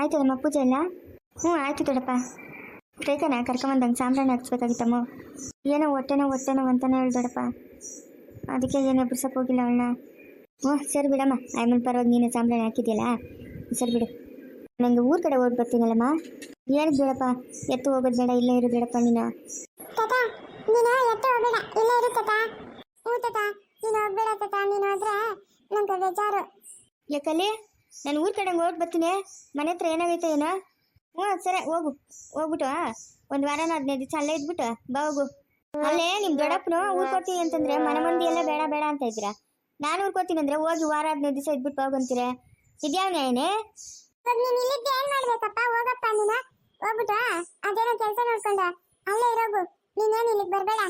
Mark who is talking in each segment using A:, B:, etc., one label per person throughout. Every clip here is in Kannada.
A: ಆಯ್ತು ನಮ್ಮ ಪೂಜೆ ಎಲ್ಲ ಹ್ಞೂ ಆಯ್ತು ದೊಡ್ಡಪ್ಪ ರೇಖಾನ ಕರ್ಕೊಂಬಂದಂಗೆ ಸಾಂಬ್ರಾಣಿ ಹಾಕ್ಸ್ಬೇಕಾಗಿತ್ತಮ್ಮ. ಏನೋ ಹೊಟ್ಟೆನೋ ಹೊಟ್ಟೆನೋ ಅಂತಾನೆ ಹೇಳಿ ದೊಡ್ಡಪ್ಪ ಅದಕ್ಕೆ ಏನು ಬಿಡ್ಸಕ್ಕೆ ಹೋಗಿಲ್ಲ ಅವಳನ್ನ. ಹ್ಞೂ ಸರಿ ಬಿಡಮ್ಮ. ಆಮೇಲೆ ಪರವಾಗಿ ನೀನು ಸಾಂಬ್ರಾಣಿ ಹಾಕಿದ್ಯಲ್ಲ? ಸರಿ ಬಿಡು. ನನಗೆ ಊರ ಕಡೆ ಹೋಗಿ ಬರ್ತೀನಲ್ಲಮ್ಮ? ಏನಕ್ಕೆ ಬೇಡಪ್ಪ? ಎತ್ತು ಹೋಗೋದು ಬೇಡ ಇಲ್ಲೇ ಇರು ಬೇಡಪ್ಪ ನೀನು.
B: ತಾತ ನೀನು ಎತ್ತ ಹೋಗಬೇಡ ಇಲ್ಲೇ ಇರು ತಾತ. ಹ್ಞೂ ತಾತ ನೀನು ಹೋಗ್ಬೇಡ ತಾತ ನೀನು ಹೋದ್ರೆ ನಂಗೆ ಬೇಜಾರು.
A: ಯಾಕಲ್ಲಿ? ನಾನು ಊರ್ ಕಡೆ ಓಟ್ ಬರ್ತೀನಿ. ಮನೆ ಹತ್ರ ಏನಾಗೈತೆ ಏನೋ? ಹ್ಞೂ ಸರಿ ಹೋಗು. ಹೋಗ್ಬಿಟ್ಟು ಒಂದು ವಾರನ ಹದಿನೈದು ದಿವಸ ಅಲ್ಲೇ ಇದ್ಬಿಟ್ಟು ಬಾ ಹೋಗು. ಅಲ್ಲೇ ನಿಮ್ಮ ದೊಡ್ಡಪ್ಪನು ಊರ್ಕೋತೀವಿ ಅಂತಂದ್ರೆ ಮನೆ ಮಂದಿ ಎಲ್ಲ ಬೇಡ ಬೇಡ ಅಂತ ಇದ್ದೀರಾ? ನಾನು ಊರ್ಕೋತೀನಿ ಅಂದ್ರೆ ಹೋಗಿ ವಾರ ಹದಿನೈದು ದಿವಸ ಇದ್ಬಿಟ್ಟು ಹೋಗಂತೀರ ಇದ್ಯಾವ ನ್ಯಾಯನೇ
B: ಇವಾಗ ನೀನು ಇಲ್ಲಿದ್ದ ಏನ್ ಮಾಡ್ಬೇಕಪ್ಪ? ಹೋಗಪ್ಪ ನೀನು. ಹೋಗ್ಬಿಟ್ಟು ಅದೇನೋ ಕೆಲಸ ನೋಡ್ಕೊಂಡ. ಅಲ್ಲೇ ಇರೋಗು. ನೀನೇನು ಇಲ್ಲಿಗೆ ಬರಬೇಡ?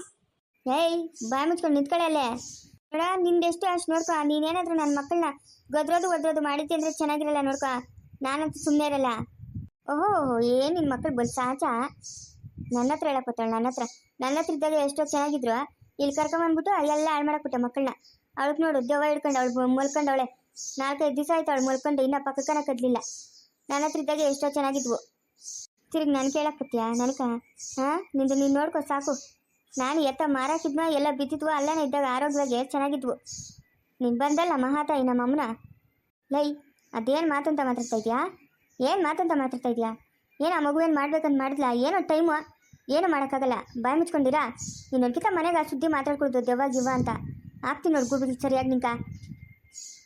A: ಏಯ್ ಬಾಯ್ ಮುಚ್ಕೊಂಡು ನಿಂತ್ಕೊಳ್ಳಲ್ಲೇ ನೋಡ ನಿಂದೆಷ್ಟು ಅಷ್ಟು ನೋಡ್ಕೊ, ನೀನೇನಾದ್ರೂ ನನ್ನ ಮಕ್ಕಳನ್ನ ಗದ್ರೋದು ಒದ್ರೋದು ಮಾಡಿದ್ದೆ ಅಂದ್ರೆ ಚೆನ್ನಾಗಿರಲ್ಲ ನೋಡ್ಕೊ. ನಾನಂತೂ ಸುಮ್ಮನೆ ಇರಲ್ಲ. ಓಹೋ, ಏನು ನಿನ್ನ ಮಕ್ಕಳು ಬಲ್ ಸಾಚ? ನನ್ನ ಹತ್ರ ಹೇಳಪ್ಪತ್ತಾಳ ನನ್ನ ಹತ್ರ. ನನ್ನ ಹತ್ರ ಇದ್ದಾಗ ಎಷ್ಟೋ ಚೆನ್ನಾಗಿದ್ರು. ಇಲ್ಲಿ ಕರ್ಕೊಂಬಂದ್ಬಿಟ್ಟು ಎಲ್ಲ ಹಾಳು ಮಾಡಕ್ಬಿಟ್ಟೆ ಮಕ್ಕಳನ್ನ ಅವಳಕ್ ನೋಡು, ದೆವ್ವ ಹಿಡ್ಕೊಂಡು ಅವಳು ಮಲ್ಕೊಂಡವಳೆ. ನಾಲ್ಕೈದು ದಿವಸ ಆಯ್ತು ಅವಳು ಮಲ್ಕೊಂಡು ಇನ್ನೂ ಪಕ್ಕಕ್ಕನ ಕದ್ಲಿಲ್ಲ. ನನ್ನ ಹತ್ರ ಇದ್ದಾಗ ಎಷ್ಟೋ ಚೆನ್ನಾಗಿದ್ವು. ತಿರುಗಿ ನಾನು ಕೇಳಕ್ಕತ್ತೀಯಾ ನನಕ? ಹಾಂ? ನಿಂದು ನೀನು ನೋಡ್ಕೊ, ಸಾಕು. ನಾನು ಎತ್ತ ಮಾರಾಕಿದ್ನ ಎಲ್ಲ ಬಿದ್ದಿದ್ವು ಅಲ್ಲೇನೇ ಇದ್ದಾಗ ಆರೋಗ್ಯವಾಗಿ ಚೆನ್ನಾಗಿದ್ವು. ನೀನು ಬಂದಲ್ಲ ಮಹಾತಾಯಿ ನಮ್ಮಮ್ಮನ? ಲೈ, ಅದೇನು ಮಾತಂತ ಮಾತಾಡ್ತಾ ಇದೆಯಾ? ಏನು ಮಾತಂತ ಮಾತಾಡ್ತಾ ಇದೆಯಾ? ಏನು ಆ ಮಗುವೇನು ಮಾಡ್ಬೇಕಂತ ಮಾಡಿದ್ಲ? ಏನೋ ಟೈಮು ಏನು ಮಾಡೋಕ್ಕಾಗಲ್ಲ. ಬಾಯಿ ಮುಚ್ಕೊಂಡಿರಾ? ನೀನು ಅನ್ಕಿತ ಮನೆಗೆ ಆ ಸುದ್ದಿ ಮಾತಾಡ್ಕೊಳ್ದು ದೆವ್ವ ಗಿವ್ವ ಅಂತ. ಆಗ್ತೀನಿ ನೋಡಿ ಗುಬಿಗೆ ಸರಿಯಾಗಿ ನಿಂಕ.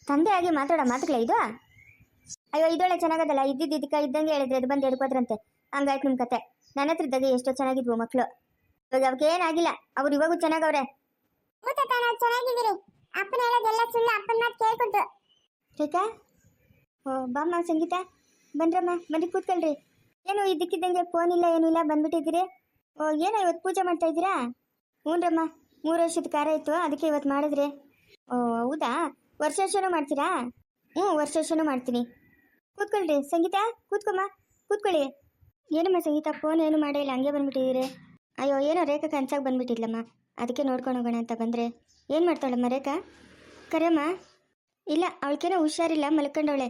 A: ತಂದೆ ಆಗಿ ಮಾತಾಡೋ ಮಾತುಗಳ ಇದು? ಅಯ್ಯೋ, ಇದೊಳ್ಳೆ ಚೆನ್ನಾಗದಲ್ಲ. ಇದ್ದಿದ್ದು ಇದಕ್ಕೆ ಇದ್ದಂಗೆ ಹೇಳಿದ್ರೆ ಅದು ಬಂದು ಎಡ್ಕೋದ್ರಂತೆ. ಹಂಗಾಯ್ತು ನಿಮ್ಮ ಕತೆ. ನನ್ನ ಹತ್ರ ಇದ್ದಾಗ ಎಷ್ಟೋ ಚೆನ್ನಾಗಿದ್ವು ಮಕ್ಕಳು ಇವಾಗ ಅವಕ್ಕೆ ಏನಾಗಿಲ್ಲ ಅವ್ರು ಇವಾಗೂ ಚೆನ್ನಾಗವ್ರೆ.
B: ನಾವು ಚೆನ್ನಾಗಿದ್ದೀರಿ. ಅಪ್ಪನ ಹೇಳೋದೆಲ್ಲ ಸುಳ್ಳು ಅಪ್ಪನ ಮಾತು ಕೇಳ್ಕೊಟ್ಟು.
A: ರೇಖಾ ಓ ಬಾಮ್ಮ ಸಂಗೀತ? ಬಂದ್ರಮ್ಮ ಬನ್ನಿ ಕೂತ್ಕೊಳ್ರಿ. ಏನು ಇದಕ್ಕಿದ್ದಂಗೆ ಫೋನ್ ಇಲ್ಲ ಏನಿಲ್ಲ ಬಂದ್ಬಿಟ್ಟಿದ್ದೀರಿ? ಓ ಏನೋ ಇವತ್ತು ಪೂಜೆ ಮಾಡ್ತಾ ಇದ್ದೀರಾ? ಹ್ಞೂನಮ್ಮ ಮೂರು ವರ್ಷದ ಕಾರ ಇತ್ತು ಅದಕ್ಕೆ ಇವತ್ತು ಮಾಡಿದ್ರಿ. ಓ ಹೌದಾ? ವರ್ಷ ವರ್ಷನೂ ಮಾಡ್ತೀರಾ? ಹ್ಞೂ ವರ್ಷ ವರ್ಷನೂ ಮಾಡ್ತೀನಿ. ಕೂತ್ಕೊಳ್ರಿ ಸಂಗೀತ ಕೂತ್ಕೊಮ್ಮ ಕೂತ್ಕೊಳ್ಳಿ. ಏನಮ್ಮ ಸಂಗೀತ ಫೋನ್ ಏನು ಮಾಡೇ ಇಲ್ಲ ಹಂಗೆ ಬಂದ್ಬಿಟ್ಟಿದ್ದೀರಿ. ಅಯ್ಯೋ, ಏನೋ ರೇಖಾ ಕನ್ಸಾಗಿ ಬಂದ್ಬಿಟ್ಟಿದ್ಲಮ್ಮ. ಅದಕ್ಕೆ ನೋಡ್ಕೊಂಡು ಹೋಗೋಣ ಅಂತ ಬಂದರೆ. ಏನು ಮಾಡ್ತಾಳಮ್ಮ ರೇಖಾ? ಕರೆಯಮ್ಮ? ಇಲ್ಲ ಅವಳಿಗೇನೋ ಹುಷಾರಿಲ್ಲ, ಮಲ್ಕೊಂಡವಳೆ.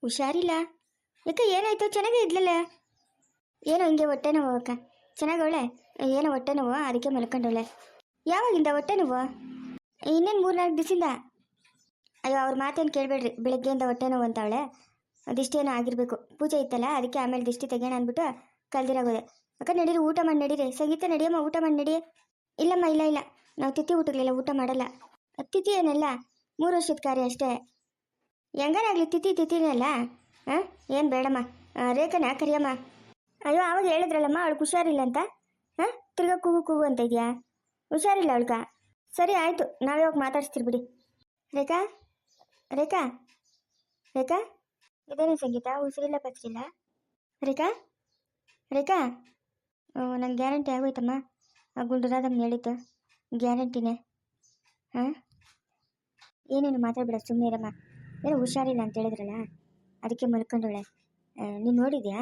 A: ಹುಷಾರಿಲ್ಲ? ಯಾಕೆ ಏನಾಯ್ತು? ಚೆನ್ನಾಗೇ ಇದ್ಲಲ್ಲ? ಏನೋ ಹಿಂಗೆ ಹೊಟ್ಟೆ ನೋವು ಅಕ್ಕ. ಚೆನ್ನಾಗವಳೆ? ಏನೋ ಹೊಟ್ಟೆ ನೋವು, ಅದಕ್ಕೆ ಮಲ್ಕೊಂಡವಳೆ. ಯಾವಾಗಿಂದ ಹೊಟ್ಟೆ ನೋವು? ಇನ್ನೇನು ಮೂರ್ನಾಲ್ಕು ದಿವಸದಿಂದ? ಅಯ್ಯೋ, ಅವ್ರ ಮಾತೇನು ಕೇಳಬೇಡ್ರಿ. ಬೆಳಗ್ಗೆಯಿಂದ ಹೊಟ್ಟೆ ನೋವು ಅಂತವಳೆ. ಏನೋ ಆಗಿರಬೇಕು. ಪೂಜೆ ಇತ್ತಲ್ಲ, ಅದಕ್ಕೆ ಆಮೇಲೆ ದಿಷ್ಟಿ ತೆಗೋಣ ಅಂದ್ಬಿಟ್ಟು ಕಲ್ದಿರಾಗೋದೆ ಅಕ್ಕ ನಡೀರಿ, ಊಟ ಮಾಡಿ ನಡೀರಿ. ಸಂಗೀತ ನಡಿಯಮ್ಮ, ಊಟ ಮಾಡಿ ನಡಿ. ಇಲ್ಲಮ್ಮ, ಇಲ್ಲ ಇಲ್ಲ. ನಾವು ತಿಥಿ ಊಟಗಳೆಲ್ಲ ಊಟ ಮಾಡಲ್ಲ. ತಿಥಿ ಏನಲ್ಲ ಮೂರು ವರ್ಷದ ಕಾರ್ಯ ಅಷ್ಟೇ. ಹೆಂಗಾರಾಗ್ಲಿ ತಿಥಿ ತಿಥಿನೇ ಅಲ್ಲ ಹಾಂ ಏನು ಬೇಡಮ್ಮ. ರೇಖನ ಕರಿಯಮ್ಮ. ಅಯ್ಯೋ ಆವಾಗ ಹೇಳಿದ್ರಲ್ಲಮ್ಮ, ಅವಳು ಹುಷಾರಿಲ್ಲ ಅಂತ? ಹಾಂ ತಿರ್ಗಾ ಕೂಗು ಕೂಗು ಅಂತ ಇದೆಯಾ? ಹುಷಾರಿಲ್ಲ ಅವಳ್ಕ. ಸರಿ, ಆಯಿತು. ನಾವೇ ಹೋಗಿ ಮಾತಾಡ್ಸ್ತೀರಿ ಬಿಡಿ. ರೇಖಾ? ರೇಖಾ? ರೇಖಾ? ಇದೇನೇ ಸಂಗೀತ? ಉಸಿರಿಲ್ಲ ಪಚ್ಚಿಲ್ಲ ರೇಖಾ? ರೇಖಾ? ನಂಗೆ ಗ್ಯಾರಂಟಿ ಆಗೋಯ್ತಮ್ಮ. ಆ ಗುಂಡುರಾದಮ್ಮ ಹೇಳಿದ್ದು. ಗ್ಯಾರಂಟಿನೇ. ಹಾಂ? ಏನೇನು ಮಾತಾಡ್ಬೇಡ ಸುಮ್ಮನೆ ಇರಮ್ಮ. ಏನೋ ಹುಷಾರಿಲ್ಲ ಅಂತ ಹೇಳಿದ್ರಲ್ಲ? ಅದಕ್ಕೆ ಮಲ್ಕೊಂಡವಳೆ. ನೀನು ನೋಡಿದ್ಯಾ?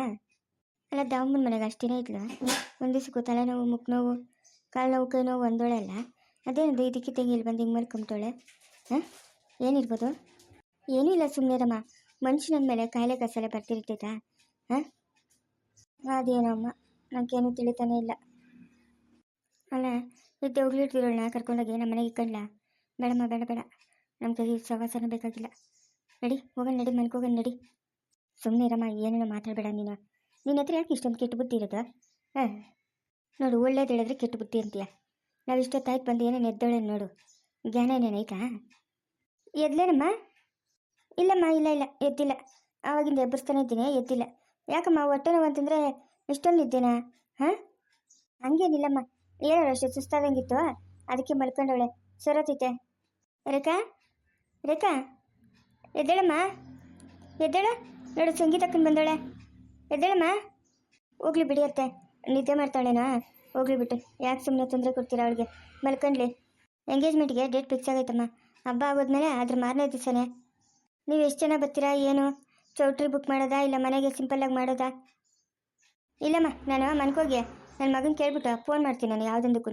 A: ಅಲ್ಲ ದಾವಮ್ಮನ ಮನೆಗೆ ಅಷ್ಟೇನೇ ಇದ್ಲು. ಒಂದು ದಿವಸಕ್ಕೂ ತಲೆನೋವು ಮುಖ ನೋವು ಕಾಲು ನೋವು ಕೈ ನೋವು ಒಂದೋಳೆ ಅಲ್ಲ ಅದೇನದು ಇದಕ್ಕೆ ತೆಗಿ ಇಲ್ಲಿ ಬಂದು ಹಿಂಗೆ ಮಲ್ಕೊಂಬಿಟ್ಟೋಳೆ ಹಾಂ? ಏನಿರ್ಬೋದು? ಏನೂ ಇಲ್ಲ ಸುಮ್ಮನೆ ರಮ್ಮ ಮನುಷ್ಯನ ಮೇಲೆ ಕಾಯಿಲೆ ಕಸಲೆ ಬರ್ತಿರ್ತೈತಾ? ಹಾಂ? ಅದೇನಮ್ಮ ನನಗೇನು ತಿಳಿತಾನೆ ಇಲ್ಲ. ಅಲ್ಲ ಇದ್ದೆ ಹೋಗ್ಲಿರ್ತಿರೋಳನ್ನ ಕರ್ಕೊಂಡೋಗಿ ನಮ್ಮ ಮನೆಗೆ ಇಕ್ಕಂಡ್ಲ? ಬೇಡಮ್ಮ, ಬೇಡ ಬೇಡ. ನಮ್ಮ ಕೈ ಸವಾಸನ ಬೇಕಾಗಿಲ್ಲ. ನಡಿ, ಹೋಗೋಣ, ನಡಿ, ಮನೆಗೆ ಹೋಗೋಣ, ನಡಿ. ಸುಮ್ಮನೆ ಇರಮ್ಮ, ಏನೇನೋ ಮಾತಾಡಬೇಡ ನೀನು. ನಿನ್ನ ಹತ್ರ ಯಾಕೆ ಇಷ್ಟೊಂದು ಕೆಟ್ಟ ಬುದ್ಧಿ ಇರೋದು? ಹಾಂ. ನೋಡು, ಒಳ್ಳೇದು ಹೇಳಿದ್ರೆ ಕೆಟ್ಟ ಬುದ್ಧಿ ಅಂತೀಯ. ನಾವು ಇಷ್ಟೊತ್ತಾಯ್ತು ಬಂದು ಏನೇನು ಎದ್ದೋಳೆ ನೋಡು. ಜ್ಞಾನ ಏನೇನೈತಾ ಎದ್ಲೇನಮ್ಮ? ಇಲ್ಲಮ್ಮ, ಇಲ್ಲ ಇಲ್ಲ, ಎದ್ದಿಲ್ಲ. ಆವಾಗಿಂದ ಎಬ್ಬರಿಸ್ತಾನೆ ಇದ್ದೀನಿ, ಎದ್ದಿಲ್ಲ. ಯಾಕಮ್ಮ, ಹೊಟ್ಟೆ ನೋವು ಅಂತಂದರೆ ಇಷ್ಟೊಂದು ಇದ್ದೇನಾ ಹಾಂ? ಹಂಗೇನಿಲ್ಲಮ್ಮ. ಏನೋ ಅಷ್ಟು ಸುಸ್ತಾದಂಗಿತ್ತು. ಅದಕ್ಕೆ ಮಲ್ಕೊಂಡವಳೆ. ಸರತಿತೆ. ರೇಖಾ? ರೇಖಾ? ಎದ್ದೇಳಮ್ಮ? ಎದ್ದಳ? ನೋಡು ಸಂಗೀತಕ್ಕನ್ ಬಂದವಳೆ. ಎದ್ದೇಳಮ್ಮ? ಹೋಗ್ಲಿ ಬಿಡಿ ಅತ್ತೆ. ನಿದ್ದೆ ಮಾಡ್ತಾಳೇನಾ? ಹೋಗ್ಲಿ ಬಿಟ್ಟು. ಯಾಕೆ ಸುಮ್ಮನೆ ತೊಂದರೆ ಕೊಡ್ತೀರಾ ಅವಳಿಗೆ? ಮಲ್ಕೊಂಡ್ಲಿ. ಎಂಗೇಜ್ಮೆಂಟ್ಗೆ ಡೇಟ್ ಫಿಕ್ಸ್ ಆಗೈತಮ್ಮ. ಹಬ್ಬ ಆಗೋದ್ಮೇಲೆ ಅದ್ರ ಮಾರನೇ ದಿವಸನೇ. ನೀವು ಎಷ್ಟು ಜನ ಬರ್ತೀರಾ, ಏನು? ಚೌಟ್ರಿ ಬುಕ್ ಮಾಡೋದಾ, ಇಲ್ಲ ಮನೆಗೆ ಸಿಂಪಲ್ಲಾಗಿ ಮಾಡೋದಾ? ಇಲ್ಲಮ್ಮ, ನಾನು ಮನ್ಕೋಗಿ ನನ್ನ ಮಗನ ಕೇಳ್ಬಿಟ್ಟು ಫೋನ್ ಮಾಡ್ತೀನಿ ನಾನು ಯಾವುದೊಂದಕ್ಕೂ.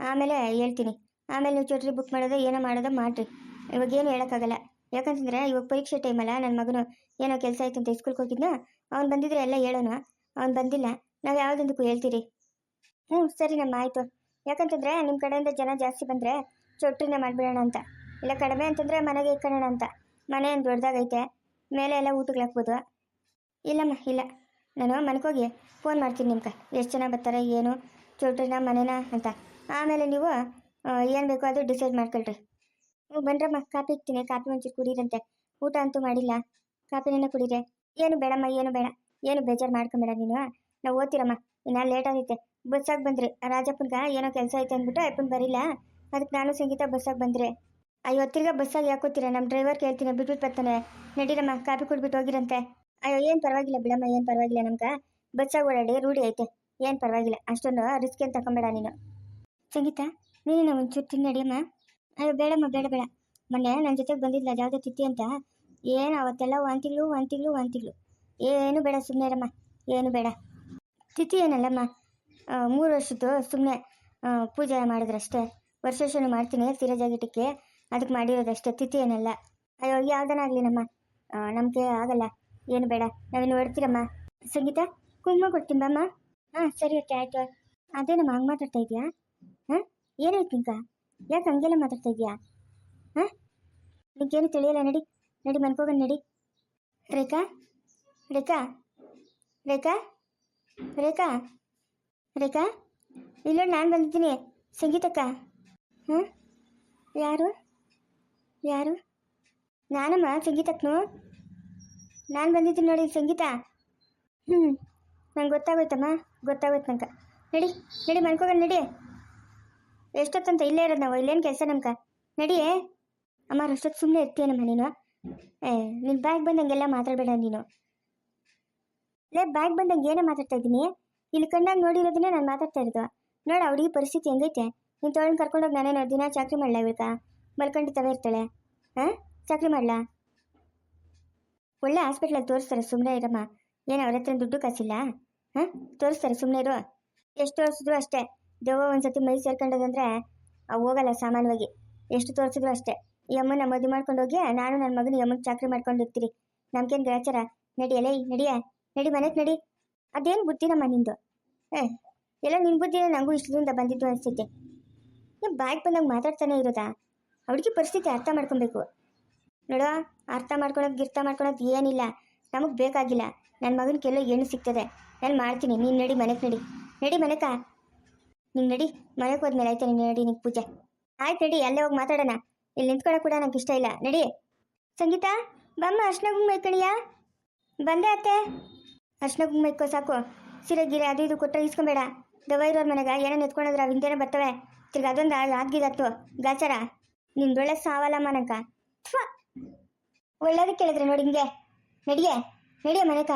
A: ಆಮೇಲೆ ಹೇಳ್ತೀನಿ. ಆಮೇಲೆ ನೀವು ಚೋಟ್ರಿ ಬುಕ್ ಮಾಡೋದು, ಏನೋ ಮಾಡೋದು ಮಾಡಿರಿ. ಇವಾಗ ಏನು ಹೇಳೋಕ್ಕಾಗಲ್ಲ. ಯಾಕಂತಂದ್ರೆ ಇವಾಗ ಪರೀಕ್ಷೆ ಟೈಮಲ್ಲ ನನ್ನ ಮಗನು ಏನೋ ಕೆಲಸ ಆಯ್ತು ಅಂತ ಸ್ಕೂಲ್ಗೆ ಹೋಗಿದ್ನ? ಅವ್ನು ಬಂದಿದ್ರೆ ಎಲ್ಲ ಹೇಳೋಣ ಅವ್ನು ಬಂದಿಲ್ಲ. ನಾವು ಯಾವುದೊಂದಕ್ಕೂ ಹೇಳ್ತೀರಿ. ಹ್ಞೂ ಸರಿ ನಮ್ಮ, ಆಯಿತು. ಯಾಕಂತಂದರೆ ನಿಮ್ಮ ಕಡೆಯಿಂದ ಜನ ಜಾಸ್ತಿ ಬಂದರೆ ಚೊಟ್ಟಿನ ಮಾಡಿಬಿಡೋಣ ಅಂತ. ಇಲ್ಲ ಕಡಿಮೆ ಅಂತಂದರೆ ಮನೆಗೆ ಇಕ್ಕೋಣ ಅಂತ. ಮನೆ ದೊಡ್ಡದಾಗೈತೆ, ಮೇಲೆ ಎಲ್ಲ ಊಟಕ್ಕೆ ಹಾಕ್ಬೋದು. ಇಲ್ಲಮ್ಮ, ಇಲ್ಲ. ನಾನು ಮನೆಗೋಗಿ ಫೋನ್ ಮಾಡ್ತೀನಿ ನಿಮ್ಗೆ. ಎಷ್ಟು ಜನ ಬರ್ತಾರೆ, ಏನು ಚೌಟ್ರಿನ ಮನೆನಾ ಅಂತ. ಆಮೇಲೆ ನೀವು ಏನು ಬೇಕೋ ಅದು ಡಿಸೈಡ್ ಮಾಡ್ಕೊಳ್ರಿ. ನೀವು ಬಂದ್ರಮ್ಮ ಕಾಪಿ ಇಕ್ತೀನಿ ಕಾಪಿ ಒಂಚೂರು ಕುಡೀರಂತೆ. ಊಟ ಅಂತೂ ಮಾಡಿಲ್ಲ. ಕಾಪಿನೇ ಕುಡೀರಿ ಏನು ಬೇಡಮ್ಮ, ಏನು ಬೇಡ. ಏನು ಬೇಜಾರು ಮಾಡ್ಕೊಂಬೇಡ ನೀನು. ನಾವು ಓದ್ತಿರಮ್ಮ. ಇನ್ನು ಲೇಟ್ ಆಗೈತೆ. ಬಸ್ಸಾಗಿ ಬಂದ್ರಿ. ರಾಜಪ್ಪನ್ಗ ಏನೋ ಕೆಲಸ ಐತೆ ಅಂದ್ಬಿಟ್ಟು ಅಪ್ಪನ ಬರಿಲ್ಲ. ಅದಕ್ಕೆ ನಾನು ಸಂಗೀತ ಬಸ್ಸಾಗಿ ಬಂದ್ರಿ. ಅಯ್ಯೋ, ತಿರ್ಗಾ ಬಸ್ಸಾಗಿ ಯಾಕೋತೀರ ನಮ್ಮ ಡ್ರೈವರ್ ಕೇಳ್ತೀನಿ ಬಿಟ್ಬಿಟ್ಟು ಬರ್ತಾನೆ. ನಡೀರಮ್ಮ ಕಾಪಿ ಕುಡ್ಬಿಟ್ಟು ಹೋಗಿರಂತೆ. ಅಯ್ಯೋ, ಏನು ಪರವಾಗಿಲ್ಲ ಬಿಡಮ್ಮ, ಏನು ಪರವಾಗಿಲ್ಲ ನಮ್ಗೆ. ಬಚ್ಚಾಗಿ ಓಡಾಡಿ ರೂಢಿ ಐತೆ. ಏನು ಪರವಾಗಿಲ್ಲ, ಅಷ್ಟೊಂದು ರಿಸ್ಕ್ ಏನು ತಗೊಂಬೇಡ ನೀನು. ಸಂಗೀತ ನೀನು ಒಂಚೂರು ತಿನ್ನಡಿಯಮ್ಮ ನಡಿಯಮ್ಮ? ಅಯ್ಯೋ, ಬೇಡಮ್ಮ, ಬೇಡ ಬೇಡ. ಮೊನ್ನೆ ನನ್ನ ಜೊತೆಗೆ ಬಂದಿದ್ಲ ಯಾವುದೋ ತಿತ್ತಿ ಅಂತ. ಏನು ಅವತ್ತೆಲ್ಲ ಒಂದು ತಿಂಗಳು ಒಂದು ತಿಂಗಳು ಒಂದು ತಿಂಗಳು. ಏನು ಬೇಡ ಸುಮ್ಮನೆ ಇರಮ್ಮ. ಏನು ಬೇಡ. ತಿಥಿ ಏನಲ್ಲಮ್ಮ? ಮೂರು ವರ್ಷದ್ದು ಸುಮ್ಮನೆ ಪೂಜೆ ಮಾಡಿದ್ರಷ್ಟೇ. ವರ್ಷ ವರ್ಷನು ಮಾಡ್ತೀನಿ ಸಿರಜಾಗಿಟ್ಟಕ್ಕೆ ಅದಕ್ಕೆ ಮಾಡಿರೋದಷ್ಟೇ, ತಿಥಿ ಏನಲ್ಲ. ಅಯ್ಯೋ ಯಾವ್ದನಾಗಲಿ ನಮ್ಮ ನಮಗೆ ಆಗಲ್ಲ. ಏನು ಬೇಡ ನಾವೇನು ಹೊಡ್ತೀರಮ್ಮ ಸಂಗೀತ, ಕುಂಕುಮ ಕೊಡ್ತೀನಿ ಬಮ್ಮ ಹಾಂ, ಸರಿ ಓಕೆ ಆಯಿತು. ಅದೇನಮ್ಮ ಹಂಗೆ ಮಾತಾಡ್ತಾ ಇದೆಯಾ? ಹಾಂ, ಏನಾಯ್ತು ನಿಂಕ ಯಾಕೆ ಹಂಗೆಲ್ಲ ಮಾತಾಡ್ತಾ ಇದೆಯಾ? ಹಾಂ? ನಿಂಗೇನು ತಿಳಿಯಲ್ಲ, ನಡಿ ನಡಿ ಮನ್ಕೋಗ ನಡಿ. ರೇಖಾ ರೇಖಾ ರೇಖಾ ರೇಖಾ ರೇಖಾ ಇಲ್ಲ ನಾನು ಬಂದಿದ್ದೀನಿ. ಸಂಗೀತಕ್ಕ. ಹಾಂ? ಯಾರು? ಯಾರು? ನಾನಮ್ಮ ಸಂಗೀತಕ್ಕನು ನಾನು ಬಂದಿದ್ದೀನಿ ನೋಡಿ ಸಂಗೀತ. ಹ್ಞೂ ನಂಗೆ ಗೊತ್ತಾಗೋಯ್ತಮ್ಮ, ಗೊತ್ತಾಗೋಯ್ತು ನಂಗೆ. ನಡಿ ನಡಿ ಮನ್ಕೋಗ ನಡಿ. ಎಷ್ಟೊತ್ತಂತ ಇಲ್ಲೇ ಇರೋದು ನಾವು, ಇಲ್ಲೇನು ಕೆಲಸ ನಮ್ಗೆ? ನಡಿಯೇ ಅಮ್ಮ, ಅಷ್ಟೊತ್ತು ಸುಮ್ಮನೆ ಇರ್ತೀಯನಮ್ಮ ನೀನು? ಏ ನಿನ್ನ ಬ್ಯಾಗ್ ಬಂದಂಗೆಲ್ಲ ಮಾತಾಡಬೇಡ ನೀನು. ಲೇ, ಬ್ಯಾಗ್ ಬಂದಂಗೆ ಏನೇ ಮಾತಾಡ್ತಾ ಇದ್ದೀನಿ? ಇಲ್ಲಿ ಕಂಡಾಗ ನೋಡಿರೋದನ್ನ ನಾನು ಮಾತಾಡ್ತಾ ಇರೋದು. ನೋಡು ಅವಳಿಗೆ ಪರಿಸ್ಥಿತಿ ಹೆಂಗೈತೆ? ನೀನು ತೊಗೊಂಡು ಕರ್ಕೊಂಡೋಗಿ ನಾನೇನೋ ದಿನ ಚಾಕ್ರಿ ಮಾಡಲ ಇವಳ್ಕ ಮಲ್ಕಂಡಿ ತವೇ ಇರ್ತಾಳೆ. ಹಾಂ ಚಾಕ್ರಿ ಮಾಡಲಾ? ಒಳ್ಳೆ ಹಾಸ್ಪಿಟ್ಲಲ್ಲಿ ತೋರಿಸ್ತಾರೆ ಸುಮ್ಮನೆ ಇರಮ್ಮ. ಏನು ಅವ್ರ ಹತ್ರ ದುಡ್ಡು ಕಾಸಿಲ್ಲ? ಹಾಂ? ತೋರಿಸ್ತಾರೆ ಸುಮ್ಮನೆ ಇರು. ಎಷ್ಟು ತೋರಿಸಿದ್ರು ಅಷ್ಟೇ. ದೆವ್ವ ಒಂದ್ಸತಿ ಮೈ ಸೇರ್ಕೊಂಡದಂದ್ರೆ ಅವು ಹೋಗಲ್ಲ ಸಾಮಾನ್ಯವಾಗಿ. ಎಷ್ಟು ತೋರಿಸಿದ್ರು ಅಷ್ಟೇ. ಈ ಅಮ್ಮನ ಮದುವೆ ಮಾಡ್ಕೊಂಡು ಹೋಗಿ, ನಾನು ನನ್ನ ಮಗನ ಈ ಅಮ್ಮನ ಚಾಕ್ರಿ ಮಾಡ್ಕೊಂಡು ಇರ್ತೀರಿ ನಮ್ಗೇನು ಗ್ರಾಚಾರ ನಡಿಯಲೇ ನಡಿಯ? ನಡಿ ಮನೆಗೆ ನಡಿ. ಅದೇನು ಬುದ್ಧಿನಮ್ಮ ನಿಂದು? ಏ ಎಲ್ಲ ನಿನ್ನ ಬುದ್ಧಿನ ನನಗೂ ಇಷ್ಟದಿಂದ ಬಂದಿದ್ದು ಅನಿಸುತ್ತೆ. ನೀವು ಬಾಯ್ಗೆ ಬಂದಾಗ ಮಾತಾಡ್ತಾನೆ ಇರೋದಾ? ಅವ್ರಿಗೆ ಪರಿಸ್ಥಿತಿ ಅರ್ಥ ಮಾಡ್ಕೊಬೇಕು. ನೋಡೋ ಅರ್ಥ ಮಾಡ್ಕೊಳೋದು ಗಿರ್ತ ಮಾಡ್ಕೊಳೋದು ಏನಿಲ್ಲ. ನಮಗೆ ಬೇಕಾಗಿಲ್ಲ. ನನ್ನ ಮಗನ ಕೆಲವು ಹೆಣ್ಣು ಸಿಗ್ತದೆ. ನಾನು ಮಾಡ್ತೀನಿ. ನೀನು ನಡಿ, ಮನೆಗೆ ನಡಿ. ನಡಿ ಮನೆಕ. ನೀನು ನಡಿ, ಮನೆಗೆ ಹೋದ್ಮೇಲೆ ಆಯ್ತಾ ನೀನು ನಡಿ ನಿಂಗೆ ಪೂಜೆ. ಆಯ್ತು ನಡಿ, ಅಲ್ಲೇ ಹೋಗಿ ಮಾತಾಡೋಣ. ಇಲ್ಲಿ ನಿಂತ್ಕೊಳ್ಳೋಕೆ ಕೂಡ ನಂಗೆ ಇಷ್ಟ ಇಲ್ಲ. ನಡಿ. ಸಂಗೀತ, ಬಮ್ಮ, ಅರ್ಶನ ಗುಂಗ್ ಮೈಕಣಿಯ ಬಂದೆ ಅತ್ತೆ. ಅರ್ಶನ ಗುಂಗ್ ಮೈಕೋ ಸಾಕು. ಸೀರೆ, ಗೀರೆ, ಅದು ಇದು ಕೊಟ್ಟರೆ ಇಸ್ಕೊಂಬೇಡ ದವ ಮನೆಗೆ ಏನೇನು ಎತ್ಕೊಂಡಿದ್ರೆ ಅವು ಬರ್ತವೆ. ತಿರ್ಗಿ ಅದೊಂದು ಆದ್ಗಿದತ್ತು ಗಾಚಾರ. ನಿಂದೊಳ್ಳೆ ಸಾವಲ್ಲಮ್ಮ ನಂಕ ಥ್ವಾ ಒಳ್ಳೇದಕ್ಕೆ ಕೇಳಿದ್ರೆ ನೋಡಿ ಹಿಂಗೆ ನಡಿಯೇ ನಡಿಯ ಮನೆಕ